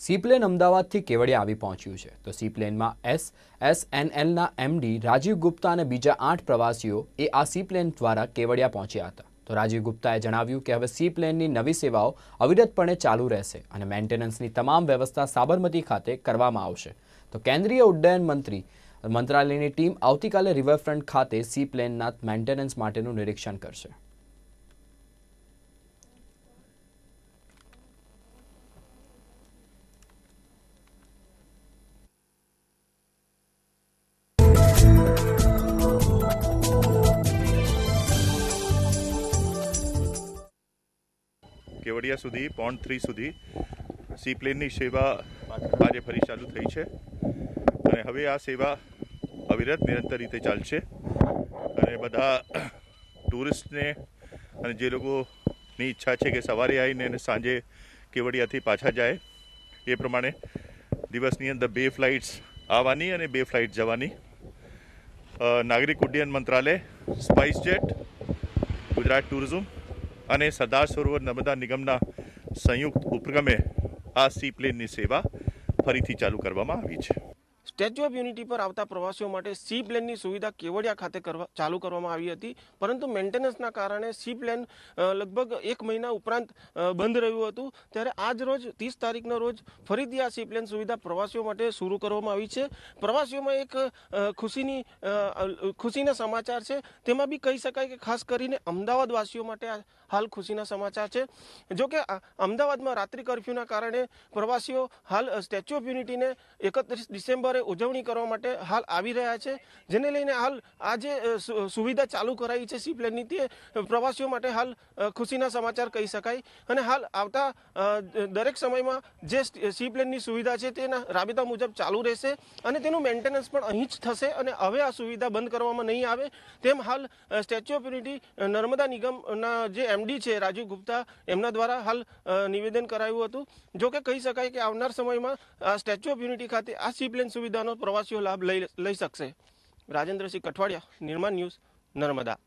સીપ્લેન અમદાવાદથી કેવડિયા આવી પહોંચ્યું છે. તો સીપ્લેનમાં એસ એસએનએલના એમડી રાજીવ ગુપ્તા અને બીજા આઠ પ્રવાસીઓ એ આ સીપ્લેન દ્વારા કેવડિયા પહોંચ્યા હતા. તો રાજીવ ગુપ્તાએ જણાવ્યું કે હવે સીપ્લેનની નવી સેવાઓ અવિરતપણે ચાલુ રહેશે અને મેન્ટેનન્સની તમામ વ્યવસ્થા સાબરમતી ખાતે કરવામાં આવશે. તો કેન્દ્રીય ઉડ્ડયન મંત્રી, મંત્રાલયની ટીમ આવતીકાલે રિવરફ્રન્ટ ખાતે સીપ્લેનના મેન્ટેનન્સ માટેનું નિરીક્ષણ કરશે. કેવડિયા સુધી પોન્ડ થ્રી સુધી સી પ્લેનની સેવા આજે ફરી ચાલુ થઈ છે. અને હવે આ સેવા અવિરત નિરંતર રીતે ચાલશે. અને બધા ટુરિસ્ટને અને જે લોકોની ઈચ્છા છે કે સવારે આવીને અને સાંજે કેવડિયાથી પાછા જાય, એ પ્રમાણે દિવસની અંદર બે ફ્લાઇટ્સ આવવાની અને બે ફ્લાઇટ જવાની. નાગરિક ઉડ્ડયન મંત્રાલય, સ્પાઇસ જેટ, ગુજરાત ટુરિઝમ અને સરદાર સરોવર નર્મદા નિગમના સંયુક્ત ઉપક્રમે આ સી પ્લેનની સેવા ફરીથી ચાલુ કરવામાં આવી છે. સ્ટેચ્યુ ઓફ યુનિટી પર આવતા પ્રવાસીઓ માટે સી પ્લેનની સુવિધા કેવડિયા ખાતે કરવા ચાલુ કરવામાં આવી હતી. પરંતુ મેન્ટેનન્સના કારણે સી પ્લેન લગભગ એક મહિના ઉપરાંત બંધ રહ્યું હતું. ત્યારે આજ રોજ, ત્રીસ તારીખના રોજ, ફરીથી આ સી પ્લેન સુવિધા પ્રવાસીઓ માટે શરૂ કરવામાં આવી છે. પ્રવાસીઓમાં એક ખુશીની ખુશીના સમાચાર છે. તેમાં બી કહી શકાય કે ખાસ કરીને અમદાવાદવાસીઓ માટે હાલ ખુશીના સમાચાર છે. જો કે અમદાવાદમાં રાત્રિ કર્ફ્યુના કારણે પ્રવાસીઓ હાલ સ્ટેચ્યુ ઓફ યુનિટીને એકત્રીસ ડિસેમ્બરે ઉજવણી કરવા માટે હાલ આવી રહ્યા છે. જેને લઈને હાલ આ જે સુવિધા ચાલુ કરાઈ છે સી પ્લેનની તે પ્રવાસીઓ માટે હાલ ખુશીના સમાચાર કહી શકાય. અને હાલ આવતા દરેક સમયમાં જે સી પ્લેનની સુવિધા છે તેના રાબેતા મુજબ ચાલુ રહેશે અને તેનું મેન્ટેનન્સ પણ અહીં જ થશે અને હવે આ સુવિધા બંધ કરવામાં નહીં આવે. તેમ હાલ સ્ટેચ્યુ ઓફ યુનિટી નર્મદા નિગમના જે એમડી છે રાજીવ ગુપ્તા, એમના દ્વારા હાલ નિવેદન કરાયું હતું. જો કે કહી શકાય કે આવનાર સમયમાં સ્ટેચ્યુ ઓફ યુનિટી ખાતે આ સી પ્લેન સુવિધાનો પ્રવાસીઓ લાભ લઈ લઈ શકશે. રાજેન્દ્રસિંહ કઠવાડિયા નિર્માણ ન્યૂઝ નર્મદા.